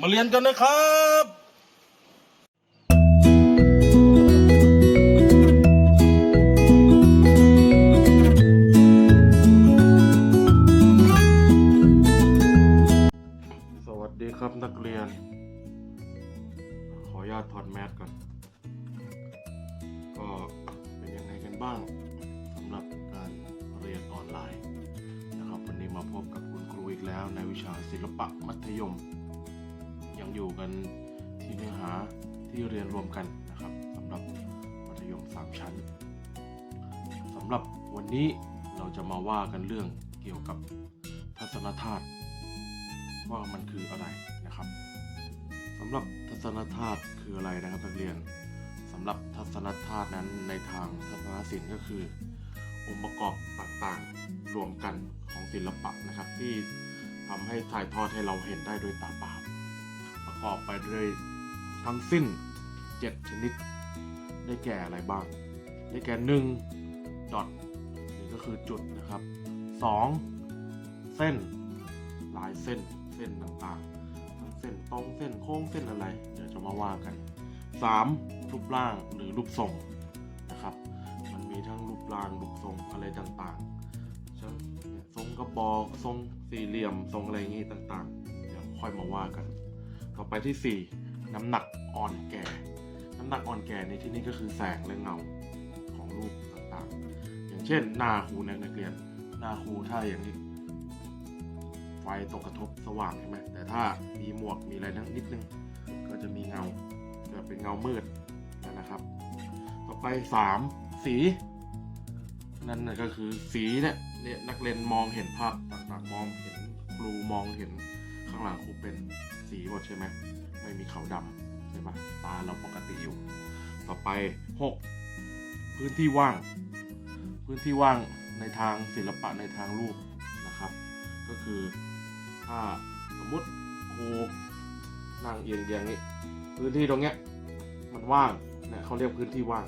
มาเรียนกันนะครับ นนี้เราจะมาว่ากันเรื่องเกี่ยวกับทัศนธาตุว่ามันคืออะไรนะครับสำหรับทัศนธาตุคืออะไรนะครับนักเรียนสำหรับทัศนธาตุนั้นในทางทัศนศิลป์ก็คือ องค์ประกอบต่างๆรวมกันของศิลปะนะครับ ที่ทำให้ถ่ายทอดให้เราเห็นได้ด้วยตาเปล่าประกอบไปด้วยทั้งสิ้น 7 ชนิด ได้แก่อะไรบ้าง ได้แก่1ดอทนี่ ก็คือจุดนะครับ 2 เส้นลายเส้นเส้นต่างๆทั้งเส้นตรงเส้นโค้งเส้นอะไร เดี๋ยวจะมาว่ากัน 3. รูปร่างหรือรูปทรงนะครับ มันมีทั้งรูปร่างรูปทรงอะไรต่างๆเช่นทรงกระบอกทรงสี่เหลี่ยมทรงอะไรอย่างงี้ต่างๆ เดี๋ยวค่อยมาว่ากัน ต่อไปที่ 4 น้ำหนักอ่อนแก่ น้ำหนักอ่อนแก่ในที่นี้ก็คือแสงและเงาของรูปต่างๆ เช่น หน้าครูนักเรียน หน้าครูถ้าอย่างนี้ ไฟตกกระทบสว่างใช่ไหมแต่ถ้ามีหมวกมีอะไรนั่งนิดนึง ก็จะมีเงาจะเป็นเงามืดนะครับ ต่อไป 3 สี นั่นก็คือสีเนี่ยเนี่ยนักเรียนมองเห็นภาพต่างๆมองเห็นครูมองเห็นข้างหลังครูเป็นสีหมดใช่ไหมไม่มีขาวดำใช่ปะตาเราปกติอยู่ ต่อไป 6 พื้นที่ว่าง พื้นที่ว่างในทางศิลปะในทางรูปนะครับ ก็คือถ้าสมมติครูนั่งเอียงเอียงๆนี้พื้นที่ตรงเนี้ยมันว่างเนี่ยเขาเรียกพื้นที่ว่าง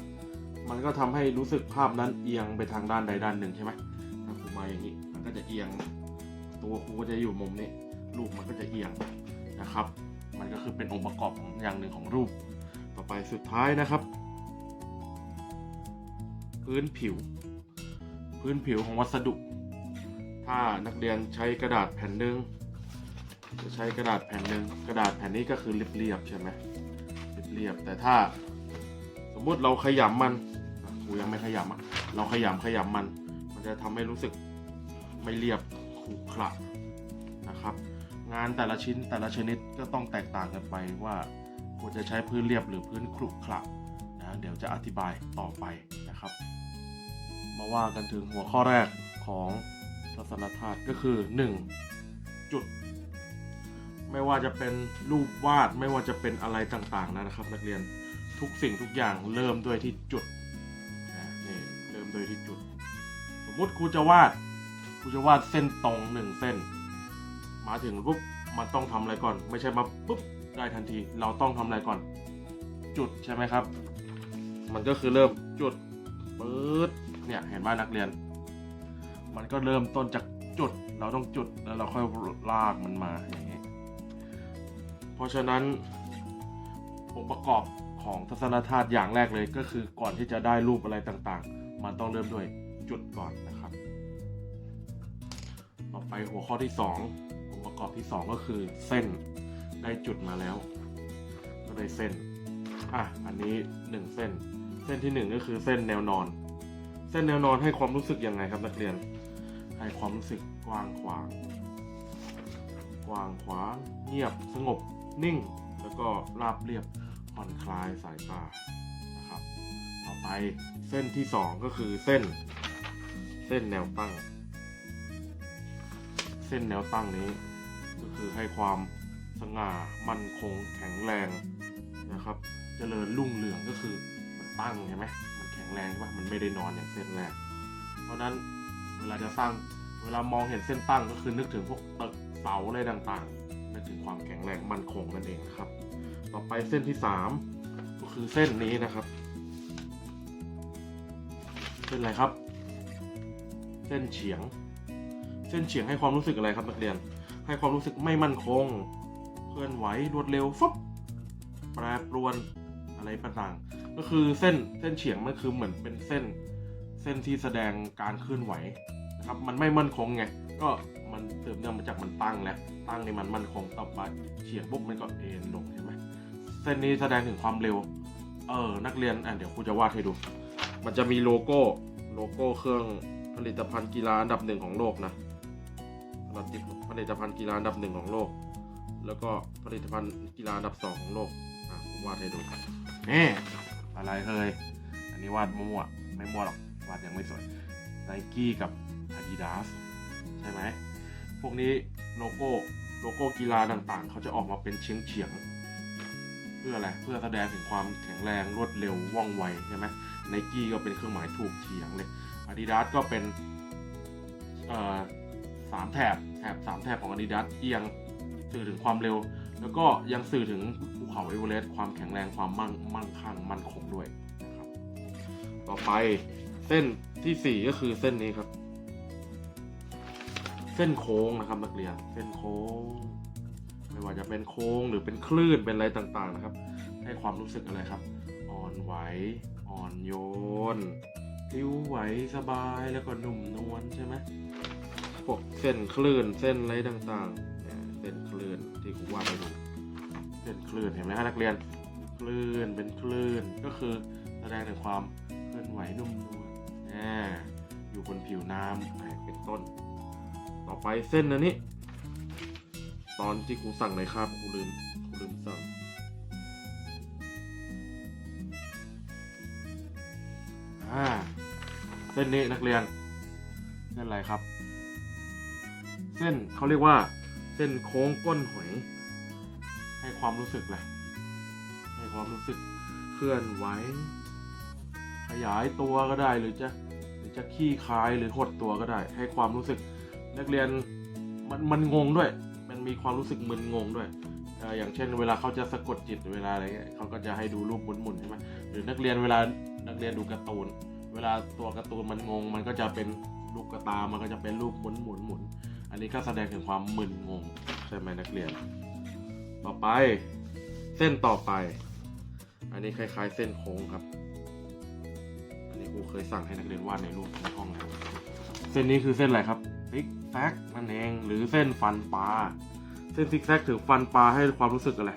มันก็ทำให้รู้สึกภาพนั้นเอียงไปทางด้านใดด้านหนึ่งใช่ไหมถ้าครูมาอย่างนี้มันก็จะเอียง ตัวครูก็จะอยู่มุมนี้รูปมันก็จะเอียงนะครับ มันก็คือเป็นองค์ประกอบของอย่างหนึ่งของรูป ต่อไปสุดท้ายนะครับ พื้นผิว พื้นผิวของวัสดุ ถ้านักเรียนใช้กระดาษแผ่นหนึ่งจะใช้กระดาษแผ่นหนึ่งกระดาษแผ่นนี้ก็คือเรียบๆใช่ไหมเรียบๆแต่ถ้าสมมุติเราขยำมันกูยังไม่ขยำอะเราขยำขยำมัน มันจะทำให้รู้สึกไม่เรียบขรุขระนะครับ งานแต่ละชิ้นแต่ละชนิดก็ต้องแตกต่างกันไปว่าควรจะใช้พื้นเรียบหรือพื้นขรุขระนะเดี๋ยวจะอธิบายต่อไปนะครับ มาว่ากันถึงหัวข้อแรกของทัศนธาตุก็คือ 1. จุด ไม่ว่าจะเป็นรูปวาดไม่ว่าจะเป็นอะไรต่างๆนะครับ นักเรียนทุกสิ่งทุกอย่างเริ่มด้วยที่จุดนะนี่เริ่มด้วยที่จุด สมมติครูจะวาดครูจะวาดเส้นตรงหนึ่งเส้น มาถึงปุ๊บมันต้องทำอะไรก่อน ไม่ใช่มาปุ๊บได้ทันที เราต้องทำอะไรก่อน จุดใช่ไหมครับ มันก็คือเริ่มจุดปื๊ด เนี่ยเห็นว่านักเรียน มันก็เริ่มต้นจากจุด เราต้องจุดแล้วเราค่อยลากมันมาอย่างนี้ เพราะฉะนั้นองค์ประกอบของทัศนธาตุอย่างแรกเลยก็คือก่อนที่จะได้รูปอะไรต่างๆ มันต้องเริ่มด้วยจุดก่อนนะครับ ต่อไปหัวข้อที่ 2 องค์ประกอบที่ 2 ก็คือเส้นได้จุดมาแล้ว ก็ได้เส้นอะอันนี้ 1 เส้น เส้นที่ 1 ก็คือเส้นแนวนอน ส้นแนวนอนให้ความรู้สึกยังไงครับนักเรียน ให้ความรู้สึกกว้างขวาง กว้างขวาง เงียบสงบนิ่ง แล้วก็ราบเรียบผ่อนคลายสายตานะครับ ต่อไปเส้นที่ 2 ก็คือเส้น เส้นแนวตั้ง เส้นแนวตั้งนี้ ก็คือให้ความสง่ามั่นคงแข็งแรงนะครับเจริญรุ่งเรืองก็คือมันตั้งใช่ไหม ข็งแรงใช่ปะมันไม่ได้นอนอย่างเส้นแรก เพราะนั้นเวลาจะสร้างเวลามองเห็นเส้นตั้งก็คือนึกถึงพวกตึกเสาอะไรต่างๆนึกถึงความแข็งแรงมั่นคงนั่นเองนะครับ ต่อไปเส้นที่สามก็คือเส้นนี้นะครับ เส้นอะไรครับ เส้นเฉียง เส้นเฉียงให้ความรู้สึกอะไรครับนักเรียน ให้ความรู้สึกไม่มั่นคง เคลื่อนไหวรวดเร็วฟุบแปรปรวนอะไรต่างๆ ก็คือเส้นเส้นเฉียงมันคือเหมือนเป็นเส้นเส้นที่แสดงการเคลื่อนไหวนะครับมันไม่มั่นคงไงก็มันเติมเนื่องมาจากมันตั้งแล้วตั้งในมันมั่นคงต่อไปเฉียงปุ๊บมันก็เอ็นลงเห็นไหมเส้นนี้แสดงถึงความเร็วเออนักเรียนอะเดี๋ยวครูจะวาดให้ดู มันจะมีโลโก้โลโก้เครื่องผลิตภัณฑ์กีฬาอันดับหนึ่งของโลกนะผลิตผลิตภัณฑ์กีฬาอันดับหนึ่งของโลก แล้วก็ผลิตภัณฑ์กีฬาอันดับสองของโลกอะผมวาดให้ดูนี่ อะไรเฮ้ยอันนี้วาดมั่วๆไม่มั่วหรอกวาดยังไม่สวยไนกี้กับ Adidas ใช่ไหมพวกนี้โลโก้โลโก้กีฬาต่างๆ เขาจะออกมาเป็นเฉียงเฉียงๆเพื่ออะไรเพื่อแสดงถึงความแข็งแรงรวดเร็วว่องไวใช่ไหมไนกี้ก็เป็นเครื่องหมายถูกเฉียงเลย Adidas ก็เป็นสามแถบแถบสามแถบของ Adidas เอียงสื่อถึงความเร็ว แล้วก็ยังสื่อถึงภูเขาเอเวอเรสต์ความแข็งแรงความมั่งมั่งคั่งมั่นคงด้วยนะครับต่อไปเส้นที่สี่ก็คือเส้นนี้ครับ เส้นโค้งนะครับนักเรียนเส้นโค้ง ไม่ว่าจะเป็นโค้งหรือเป็นคลื่นเป็นอะไรต่างๆนะครับ ให้ความรู้สึกอะไรครับ อ่อนไหวอ่อนโยนพลิ้วไหวสบายแล้วก็นุ่มนวลใช่ไหมพวกเส้นคลื่นเส้นอะไรต่างๆเนี่ยเส้นคลื่น ที่ครูวาดให้ดูเส้นคลื่นเห็นไหมฮะนักเรียนคลื่นเป็นคลื่นก็คือแสดงถึงความเคลื่อนไหวนุ่มนวลอ่าอยู่บนผิวน้ำเป็นต้น ต่อไปเส้นอันนี้ ตอนที่ครูสั่งในคาบครูลืมครูลืมสั่งอ่าเส้นนี้นักเรียนเส้นอะไรครับ เส้นเขาเรียกว่า เส้นโค้งก้นหอย ให้ความรู้สึกแหละให้ความรู้สึกเคลื่อนไหวขยายตัวก็ได้หรือจะหรือจะขี้คายหรือหดตัวก็ได้ ให้ความรู้สึกนักเรียนมันมันงงด้วย มันมีความรู้สึกมึนงงด้วยเอ่ออย่างเช่น เวลาเขาจะสะกดจิตเวลาอะไรเงี้ยเขาก็จะให้ดูรูปหมุนๆใช่ไหมหรือนักเรียนเวลานักเรียนดูการ์ตูน เวลาตัวการ์ตูนมันงง มันก็จะเป็นลูกกระตา มันก็จะเป็นรูปหมุนหมุนหมุน อันนี้ก็แสดงถึงความมึนงง ใช่ไหมนักเรียน ต่อไปเส้นต่อไป อันนี้คล้ายๆ เส้นโค้งครับ อันนี้ครูเคยสั่งให้นักเรียนวาดในรูปในห้องแล้วเส้นนี้คือเส้นอะไรครับซิกแซกนั่นเองหรือเส้นฟันปลาเส้นซิกแซกถึงฟันปลาให้ความรู้สึกอะไร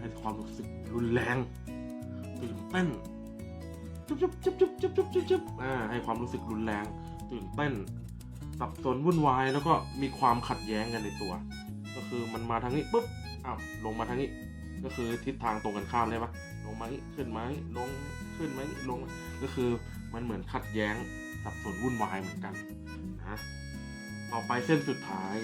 ให้ความรู้สึกรุนแรงตื่นเต้นจุ๊บจุ๊บจุ๊บจุ๊บจุ๊บจุ๊บจุ๊บอ่าให้ความรู้สึกรุนแรง ตื่นเต้น สับสนวุ่นวายแล้วก็มีความขัดแย้งกันในตัว ก็คือมันมาทางนี้ปุ๊บอ้าวลงมาทางนี้ ก็คือทิศทางตรงกันข้ามได้ปะลงมานี้ขึ้นมานี้ลงขึ้นมานี้ลงก็คือมันเหมือนขัดแย้งสับสนวุ่นวายเหมือนกันนะต่อไปเส้นสุดท้าย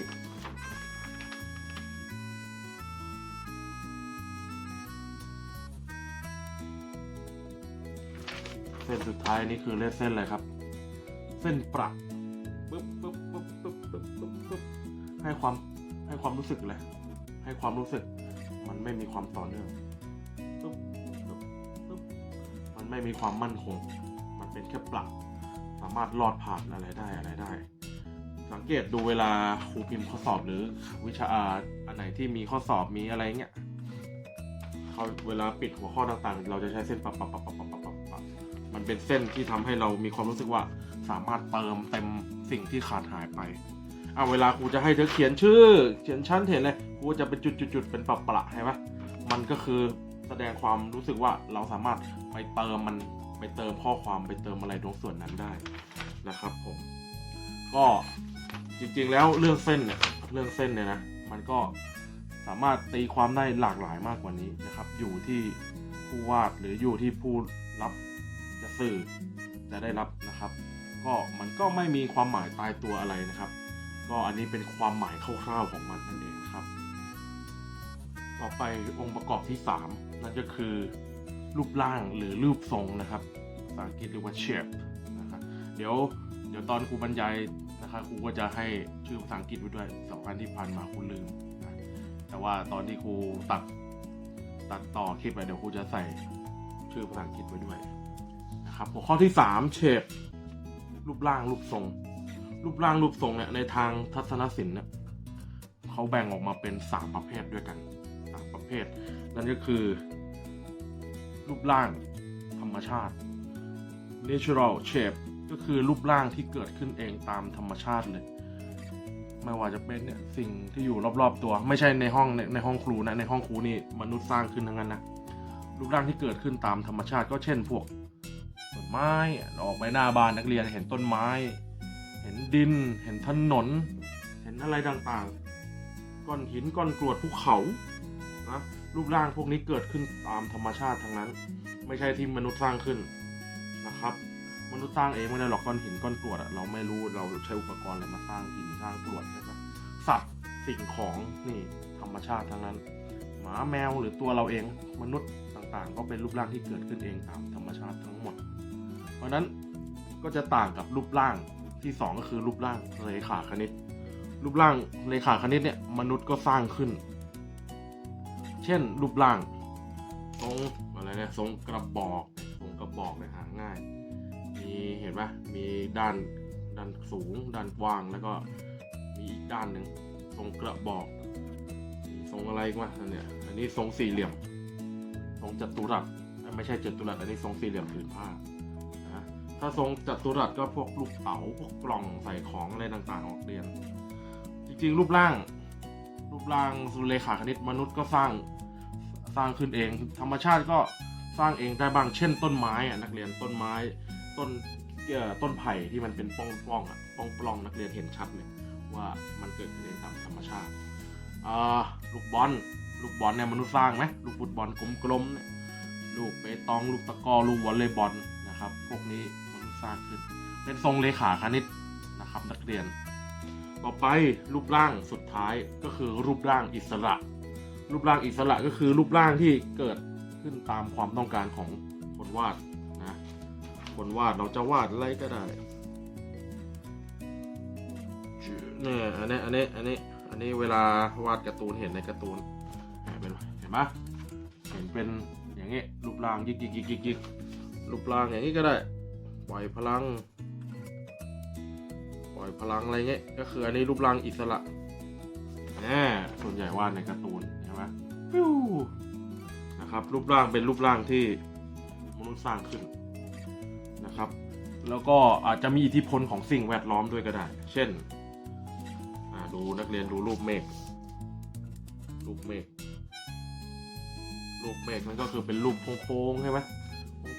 เส้นสุดท้ายนี่คือเลขเส้นอะไรครับ เส้นประ ปึ๊บปึ๊บปึ๊บปึ๊บปึ๊บปึ๊บปึ๊บให้ความให้ความรู้สึกเลย ให้ความรู้สึก มันไม่มีความต่อเนื่องปึ๊บปึ๊บปึ๊บมันไม่มีความมั่นคง มันเป็นแค่ปลักสามารถลอดผ่านอะไรได้อะไรได้ สังเกตดูเวลาครูพิมพ์ข้อสอบหรือวิชาอันไหนที่มีข้อสอบมีอะไรเงี้ยเขาเวลาปิดหัวข้อต่างๆ เราจะใช้เส้นปับปับปับปับปับปับมันเป็นเส้นที่ทำให้เรามีความรู้สึกว่าสามารถเติมเต็ม สิ่งที่ขาดหายไปเอะเวลาครูจะให้เธอเขียนชื่อ เขียนชั้นเห็นเลยครูจะเป็นจุดๆเป็นปับประใช่ไหมมันก็คือแสดงความรู้สึกว่าเราสามารถไปเติมมันไปเติมข้อความไปเติมอะไรตรงส่วนนั้นได้นะครับผมก็จริงๆแล้วเรื่องเส้นเนี่ยเรื่องเส้นเนี่ยนะมันก็สามารถตีความได้หลากหลายมากกว่านี้นะครับ อยู่ที่ผู้วาดหรืออยู่ที่ผู้รับจะสื่อจะได้รับนะครับ ก็มันก็ไม่มีความหมายตายตัวอะไรนะครับ ก็อันนี้เป็นความหมายคร่าวๆของมันนั่นเองครับ ต่อไปองค์ประกอบที่ 3 นั่นก็คือ รูปร่างหรือรูปทรงนะครับภาษาอังกฤษเรียกว่า shape นะครับเดี๋ยวเดี๋ยวตอนครูบรรยายนะครับครูก็จะให้ชื่อภาษาอังกฤษไว้ด้วยสองอันที่ผ่านมาครูลืมนะแต่ว่าตอนที่ครูตัดตัดต่อคลิปไปเดี๋ยวครูจะใส่ชื่อภาษาอังกฤษไว้ด้วยนะครับหัวข้อที่3 shape รูปร่างรูปทรง รูปร่างรูปทรงเนี่ยในทางทัศนศิลป์เนี่ยเขาแบ่งออกมาเป็น3ประเภทด้วยกันศนั่นก็คือ รูปร่างธรรมชาติ natural shape ก็คือรูปร่างที่เกิดขึ้นเองตามธรรมชาติเลย ไม่ว่าจะเป็นเนี่ยสิ่งที่อยู่รอบๆตัว ไม่ใช่ในห้องในในห้องครูนะในห้องครูนี่มนุษย์สร้างขึ้นทั้งนั้นนะรูปร่างที่เกิดขึ้นตามธรรมชาติก็เช่นพวก ไม้ออกไปหน้าบ้านนักเรียนเห็นต้นไม้ เห็นดิน เห็นถนน เห็นอะไรต่างๆ ก้อนหินก้อนกรวดภูเขานะรูปร่างพวกนี้เกิดขึ้นตามธรรมชาติทั้งนั้น ไม่ใช่ที่มนุษย์สร้างขึ้นนะครับ มนุษย์สร้างเองไม่ได้หรอกก้อนหินก้อนกรวดเราไม่รู้เราใช้อุปกรณ์อะไรมาสร้างหินสร้างกรวดใช่ไหมสัตว์สิ่งของนี่ธรรมชาติทั้งนั้น หมาแมวหรือตัวเราเองมนุษย์ต่างๆ ก็เป็นรูปร่างที่เกิดขึ้นเองตามธรรมชาติทั้งหมด ราะนั้นก็จะต่างกับรูปร่างที่สองก็คือรูปร่างเรขาคณิต รูปร่างเรขาคณิตเนี่ยมนุษย์ก็สร้างขึ้น เช่นรูปร่างทรงอะไรเนี่ยทรงกระบอกทรงกระบอกเนี่ยหาง่าย มีเห็นปะมีด้านด้านสูง ด้านกว้างแล้วก็มีอีกด้านหนึ่งทรงกระบอกมีทรงอะไรอีกวะอันเนี้ยอันนี้ทรงสี่เหลี่ยมทรงจัตุรัสไม่ใช่จัตุรัสอันนี้ทรงสี่เหลี่ยมผืนผ้า ถ้าทรงจัตุรัสก็พวกลูกเต๋าพวกกล่องใส่ของอะไรต่างๆออกเรียน จริงๆ รูปร่าง รูปร่างสุเลขาคณิตมนุษย์ก็สร้างสร้างขึ้นเอง ธรรมชาติก็สร้างเองได้บ้างเช่น ต้นไม้อะนักเรียนต้นไม้ ต้นเอ่อต้นไผ่ที่มันเป็นป้องป้องอะป้องปล้องนักเรียนเห็นชัดเลยว่ามันเกิดขึ้นเองตามธรรมชาติอ่าลูกบอลลูกบอลเนี่ยมนุษย์สร้างไหมลูกฟุตบอลกลมๆเนี่ยลูกเปตองลูกตะก้อลูกวอลเลย์บอลนะครับ พวกนี้ สร้างขึ้น เป็นทรงเลขาคณิตนะครับนักเรียน ต่อไปรูปร่างสุดท้ายก็คือรูปร่างอิสระ รูปร่างอิสระก็คือรูปร่างที่เกิดขึ้นตามความต้องการของคนวาดนะคนวาดเราจะวาดอะไรก็ได้เนี่ยอันนี้อันนี้อันนี้อันนี้เวลาวาดการ์ตูนเห็นในการ์ตูนเห็นเป็นเห็นไหมเห็นเป็นอย่างงี้รูปร่างยิกยิกยิกยิกยิกรูปร่างอย่างนี้ก็ได้ ปล่อยพลัง ปล่อยพลังอะไรเงี้ย ก็คืออันนี้รูปร่างอิสระแหมส่วนใหญ่วาดในการ์ตูนใช่ไหมฟิวนะครับ รูปร่างเป็นรูปร่างที่มนุษย์สร้างขึ้นนะครับ แล้วก็อาจจะมีอิทธิพลของสิ่งแวดล้อมด้วยก็ได้ เช่นดูนักเรียนดูรูปเมฆ รูปเมฆ รูปเมฆมันก็คือเป็นรูปโค้งๆใช่ไหม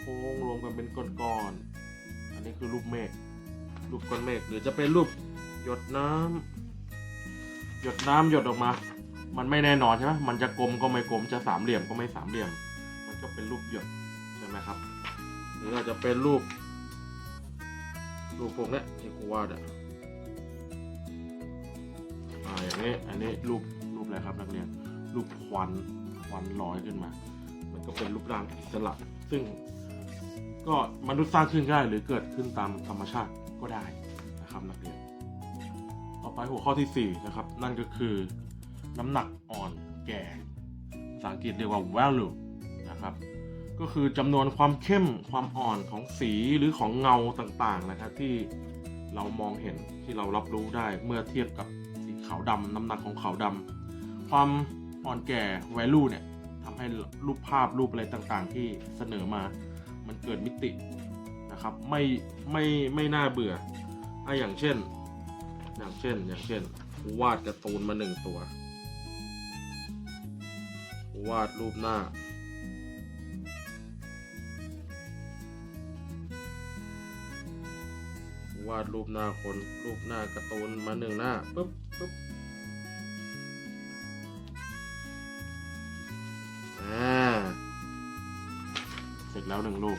โค้งๆรวมกันเป็นก้อนๆ นี้คือรูปเมฆรูปก้อนเมฆหรือจะเป็นรูปหยดน้ำหยดน้ำหยดออกมา มันไม่แน่นอนใช่ไหมมันจะกลมก็ไม่กลมจะสามเหลี่ยมก็ไม่สามเหลี่ยม มันก็เป็นรูปหยดใช่ไหมครับ หรืออาจจะเป็นรูป รูปพวกเนี้ยที่ครูวาดอะอ่าอย่างนี้อันนี้รูปรูปอะไรครับนักเรียนรูปควันควันลอยขึ้นมา มันก็เป็นรูปร่างอิสระซึ่ง ก็มนุษย์สร้างขึ้นได้หรือเกิดขึ้นตามธรรมชาติก็ได้นะครับนักเรียน ต่อไปหัวข้อที่4นะครับนั่นก็คือน้ำหนักอ่อนแก่ภาษาอังกฤษเรียกว่า value นะครับก็คือจำนวนความเข้มความอ่อนของสีหรือของเงาต่างๆนะครับที่เรามองเห็นที่เรารับรู้ได้เมื่อเทียบกับสีขาวดำน้ำหนักของขาวดำความอ่อนแก่ value เนี่ยทำให้รูปภาพรูปอะไรต่างๆ ที่เสนอมา มันเกิดมิตินะครับ ไม่ไม่ไม่น่าเบื่ออะอย่างเช่น อย่างเช่นอย่างเช่น วาดการ์ตูนมาหนึ่งตัว วาดรูปหน้า วาดรูปหน้าคนรูปหน้าการ์ตูนมาหนึ่งหน้าปุ๊บปุ๊บ แล้วหนึ่งรูป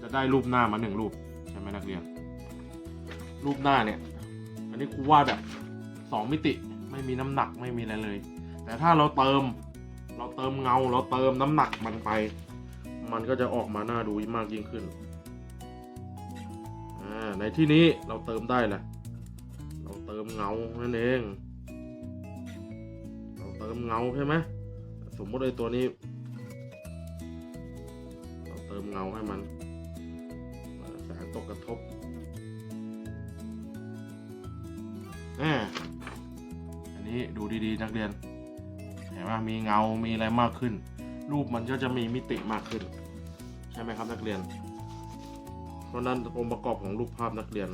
จะได้รูปหน้ามาหนึ่งรูปใช่ไหมนักเรียน รูปหน้าเนี่ย อันนี้ครูวาดแบบสองมิติไม่มีน้ำหนักไม่มีอะไรเลย แต่ถ้าเราเติมเราเติมเงาเราเติมน้ำหนักมันไป มันก็จะออกมาหน้าดูมากยิ่งขึ้นอ่าในที่นี้เราเติมได้แหละ เราเติมเงานั่นเอง เราเติมเงาใช่ไหม สมมติไอ้ตัวนี้ ติมเงาให้มันแสงตกกระทบอ่าอันนี้ดูดีๆนักเรียน เห็นไหมมีเงา มีอะไรมากขึ้น รูปมันก็จะมีมิติมากขึ้น ใช่ไหมครับนักเรียน เพราะนั้นองค์ประกอบของรูปภาพนักเรียน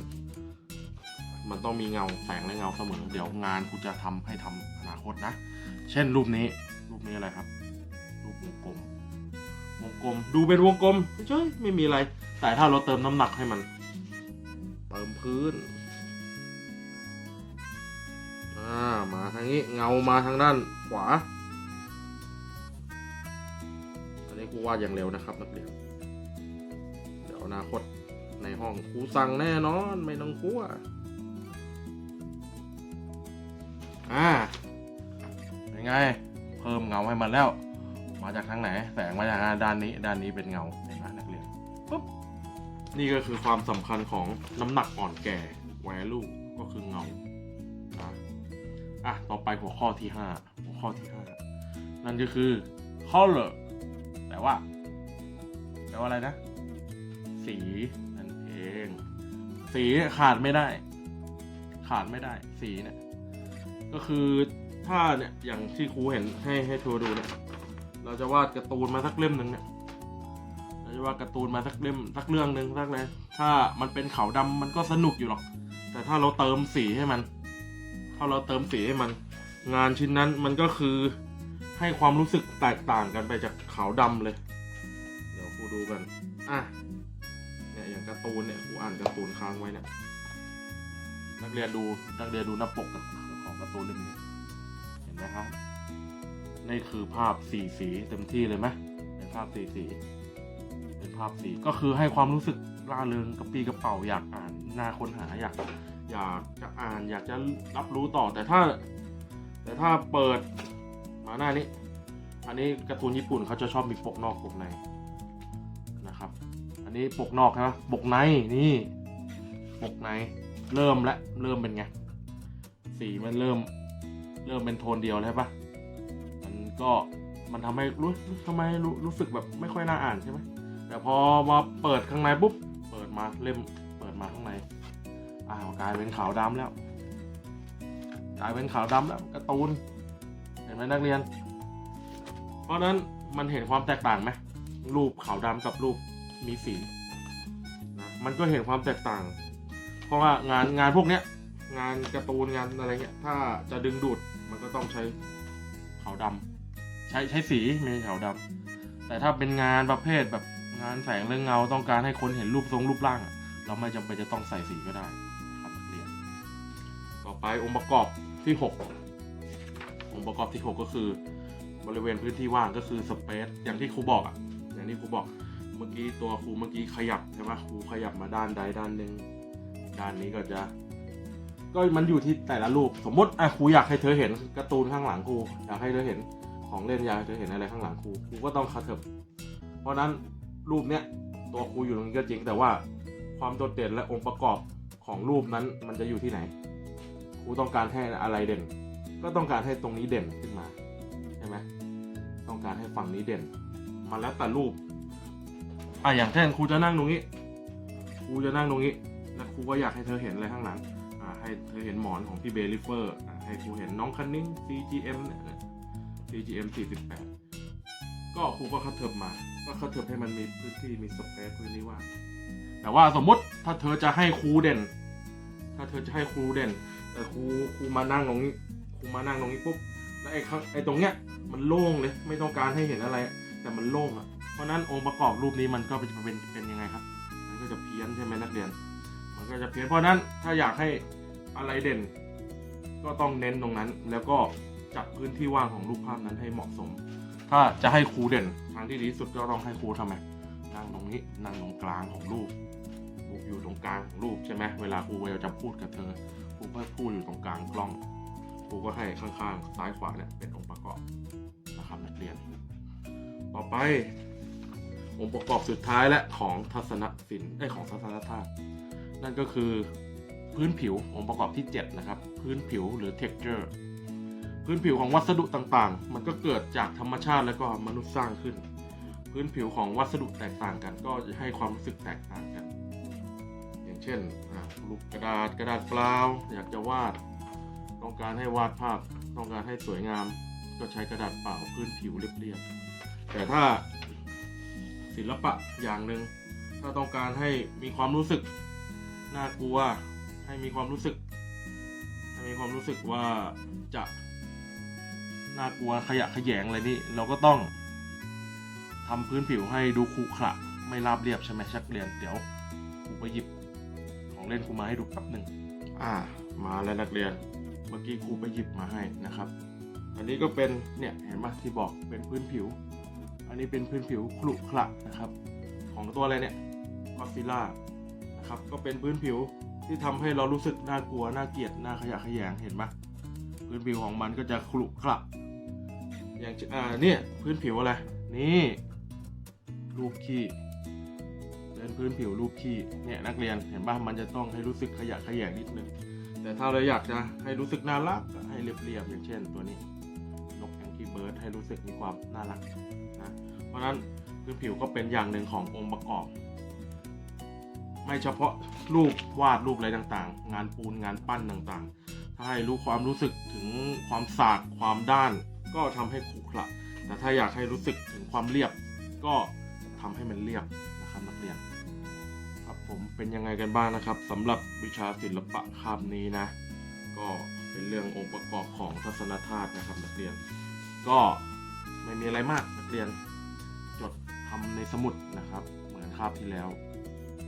มันต้องมีเงาแสงและเงาเสมอ เดี๋ยวงานกูจะทำให้ทำอนาคตนะ เช่นรูปนี้ รูปนี้อะไรครับ รูปวงกลม กลม ดูเป็นวงกลมเฉยๆไม่มีอะไร แต่ถ้าเราเติมน้ำหนักให้มัน เติมพื้นอ่ามาทางนี้เงามาทางด้านขวา อันนี้ครูวาดอย่างเร็วนะครับนักเรียนเดี๋ยวอนาคตในห้องครูสั่งแน่นอนไม่ต้องกลัวอ่าเป็นไง เพิ่มเงาให้มันแล้ว มาจากทางไหน แสงมาจากด้านนี้ ด้านนี้เป็นเงาเห็นไหมนักเรียนปุ๊บนี่ก็คือความสำคัญของน้ำหนักอ่อนแก่ value ก็คือเงานะอะต่อไปหัวข้อที่ 5 หัวข้อที่ 5 นั่นก็คือ color แปลว่าแปลว่าอะไรนะ สีนั่นเอง สีขาดไม่ได้ ขาดไม่ได้ สีเนี่ย ก็คือถ้าเนี่ย อย่างที่ครูเห็นให้ให้ทัวร์ดูเนี่ย เราจะวาดการ์ตูนมาสักเล่มหนึ่งเนี่ยเราจะวาดการ์ตูนมาสักเล่มสักเรื่องหนึ่งสักเลยถ้ามันเป็นขาวดำมันก็สนุกอยู่หรอก แต่ถ้าเราเติมสีให้มัน ถ้าเราเติมสีให้มัน งานชิ้นนั้นมันก็คือให้ความรู้สึกแตกต่างกันไปจากขาวดำเลย เดี๋ยวครูดูกันอะเนี่ยอย่างการ์ตูนเนี่ยครูอ่านการ์ตูนค้างไว้เนี่ยนักเรียนดูนักเรียนดูหน้าปกของการ์ตูนเล่มนี้เห็นไหมครับ นี่คือภาพสีสีเต็มที่เลยไหมเป็นภาพสีสีเป็นภาพสีก็คือให้ความรู้สึกร่าเริงกระปี้กระเป๋าอยากอ่านน่าค้นหาอยากอยากจะอ่านอยากจะรับรู้ต่อแต่ถ้า แต่ถ้าเปิดมาหน้านี้ อันนี้การ์ตูนญี่ปุ่นเขาจะชอบมีปกนอกปกในนะครับ อันนี้ปกนอกนะปกในนี่ปกในเริ่มและเริ่มเป็นไงสีมันเริ่ม เริ่มเป็นโทนเดียวแล้วใช่ปะ ก็มันทำให้รู้ทำไมรู้รู้สึกแบบไม่ค่อยน่าอ่านใช่ไหมแต่พอมาเปิดข้างในปุ๊บเปิดมาเล่มเปิดมาข้างในอ้าวกลายเป็นขาวดำแล้ว กลายเป็นขาวดำแล้วการ์ตูนเห็นไหมนักเรียน เพราะฉะนั้นมันเห็นความแตกต่างไหมรูปขาวดำกับรูปมีสีนะมันก็เห็นความแตกต่าง เพราะว่างานงานพวกเนี้ยงานการ์ตูนงานอะไรเงี้ยถ้าจะดึงดูดมันก็ต้องใช้ขาวดำ ใช้ใช้สีไม่ใช่ขาวดำแต่ถ้าเป็นงานประเภทแบบงานแสงเรื่องเงาต้องการให้คนเห็นรูปทรงรูปร่าง เราไม่จำเป็นจะต้องใส่สีก็ได้นะครับนักเรียน ต่อไปองค์ประกอบที่ 6 องค์ประกอบที่ 6 ก็คือบริเวณพื้นที่ว่างก็คือสเปซอย่างที่ครูบอกอะอย่างที่ครูบอกเมื่อกี้ตัวครูเมื่อกี้ขยับใช่ไหมครูขยับมาด้านใดด้านหนึ่งด้านนี้ก็จะ ก็มันอยู่ที่แต่ละรูปสมมติอะครูอยากให้เธอเห็นการ์ตูนข้างหลังครูอยากให้เธอเห็น ของเล่นยากให้เธอเห็นอะไรข้างหลังครูครูก็ต้องคัดเถิบเพราะนั้นรูปเนี้ยตัวครูอยู่ตรงนี้ก็จริง แต่ว่าความโดดเด่นและองค์ประกอบของรูปนั้นมันจะอยู่ที่ไหนครูต้องการให้อะไรเด่น ก็ต้องการให้ตรงนี้เด่นขึ้นมาใช่ไหมต้องการให้ฝั่งนี้เด่น มันแล้วแต่รูปอะอย่างเช่นครูจะนั่งตรงนี้ครูจะนั่งตรงนี้ แล้วครูก็อยากให้เธอเห็นอะไรข้างหลังอ่าให้เธอเห็นหมอนของพี่เบลิเฟอร์ ให้ครูเห็นน้องคันนิ่ง CGM เนี่ย CGM 48 ก็ครูก็คัดเทิบมา ก็คัดเทิบให้มันมีพื้นที่มีสเปซพื้นที่ว่างแต่ว่าสมมติถ้าเธอจะให้ครูเด่น ถ้าเธอจะให้ครูเด่น แต่ครูครูมานั่งตรงนี้ครูมานั่งตรงนี้ปุ๊บแล้วไอ้ข้างไอ้ตรงเนี้ยมันโล่งเลยไม่ต้องการให้เห็นอะไร แต่มันโล่งอะเพราะนั้นองค์ประกอบรูปนี้มันก็เป็นเป็นเป็นยังไงครับ มันก็จะเพี้ยนใช่ไหมนักเรียน มันก็จะเพี้ยนเพราะฉะนั้นถ้าอยากให้อะไรเด่น ก็ต้องเน้นตรงนั้นแล้วก็ จัดพื้นที่ว่างของรูปภาพนั้นให้เหมาะสม ถ้าจะให้ครูเด่นทางที่ดีที่สุดก็ต้องให้ครูทำไมนั่งตรงนี้นั่งตรงกลางของรูปรูปอยู่ตรงกลางของรูปใช่ไหมเวลาครูจะพูดกับเธอครูก็พูดอยู่ตรงกลางกล้องครูก็ให้ข้างๆซ้ายขวาเนี่ยเป็นองค์ประกอบนะครับนักเรียน ต่อไป องค์ประกอบสุดท้ายและของทัศนศิลป์ไอของทัศนธาตุนั่นก็คือพื้นผิวองค์ประกอบที่ 7 นะครับ พื้นผิวหรือ texture พื้นผิวของวัสดุต่างๆ มันก็เกิดจากธรรมชาติแล้วก็มนุษย์สร้างขึ้น พื้นผิวของวัสดุแตกต่างกัน ก็จะให้ความรู้สึกแตกต่างกัน อย่างเช่นลูกกระดาษกระดาษเปล่าอยากจะวาด ต้องการให้วาดภาพ ต้องการให้สวยงาม ก็ใช้กระดาษเปล่าพื้นผิวเรียบๆแต่ถ้าศิลปะอย่างหนึ่งถ้าต้องการให้มีความรู้สึกน่ากลัว ให้มีความรู้สึก ให้มีความรู้สึกว่าจะ น่ากลัวขยะแขยงอะไรนี่เราก็ต้องทำพื้นผิวให้ดูขรุขระไม่ราบเรียบใช่ไหมชักเรียนเดี๋ยวครูไปหยิบของเล่นครูมาให้ดูแป๊บหนึ่งอ่า มาแล้วนักเรียน เมื่อกี้ครูไปหยิบมาให้นะครับ อันนี้ก็เป็นเนี่ยเห็นไหมที่บอกเป็นพื้นผิว อันนี้เป็นพื้นผิวขรุขระนะครับ ของตัวอะไรเนี่ยก็ซิล่านะครับก็เป็นพื้นผิวที่ทำให้เรารู้สึกน่ากลัวน่าเกลียดน่าขยะแขยงเห็นไหมพื้นผิวของมันก็จะขรุขระ อย่างนอ่าเนี่ยพื้นผิวอะไร นี่รูปขี้เป็นพื้นผิวรูปขี้เนี่ยนักเรียนเห็นป่ะมันจะต้องให้รู้สึกขยะขยงนิดนึงแต่ถ้าเราอยากจะให้รู้สึกน่ารักก็ให้เรียบๆอย่างเช่น ตัวนี้นกแองกี้เบิร์ดให้รู้สึกมีความน่ารักนะเพราะฉะนั้นพื้นผิวก็เป็นอย่างหนึ่งขององค์ประกอบ ไม่เฉพาะรูปวาดรูปอะไรต่างๆ งานปูนงานปั้นต่างๆ ถ้าให้รู้ความรู้สึกถึงความสากความด้าน ก็ทำให้ขรุขระแต่ถ้าอยากให้รู้สึกถึงความเรียบ ก็ทำให้มันเรียบนะครับนักเรียน ครับผมเป็นยังไงกันบ้างนะครับสำหรับวิชาศิลปะคาบนี้นะ ก็เป็นเรื่ององค์ประกอบของทัศนธาตุนะครับนักเรียน ก็ไม่มีอะไรมากนักเรียน จดทำในสมุดนะครับ เหมือนคาบที่แล้ว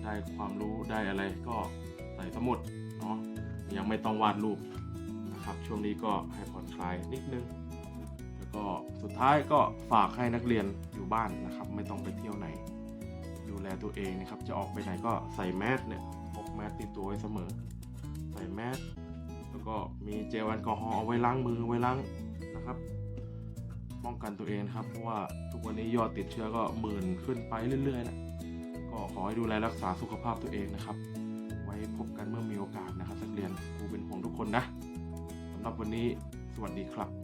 ได้ความรู้ได้อะไรก็ใส่สมุดเนาะยังไม่ต้องวาดรูปนะครับ ช่วงนี้ก็ให้ผ่อนคลายนิดนึง ก็สุดท้ายก็ฝากให้นักเรียนอยู่บ้านนะครับ ไม่ต้องไปเที่ยวไหน ดูแลตัวเองนะครับ จะออกไปไหนก็ใส่แมสเนี่ยพกแมสติดตัวไว้เสมอ ใส่แมสแล้วก็มีเจลแอลกอฮอล์เอาไว้ล้างมือไว้ล้างนะครับ ป้องกันตัวเองครับ เพราะว่าทุกวันนี้ยอดติดเชื้อก็หมื่นขึ้นไปเรื่อยๆนะก็ขอให้ดูแลรักษาสุขภาพตัวเองนะครับ ไว้พบกันเมื่อมีโอกาสนะครับนักเรียนครูเป็นห่วงทุกคนนะสำหรับวันนี้สวัสดีครับ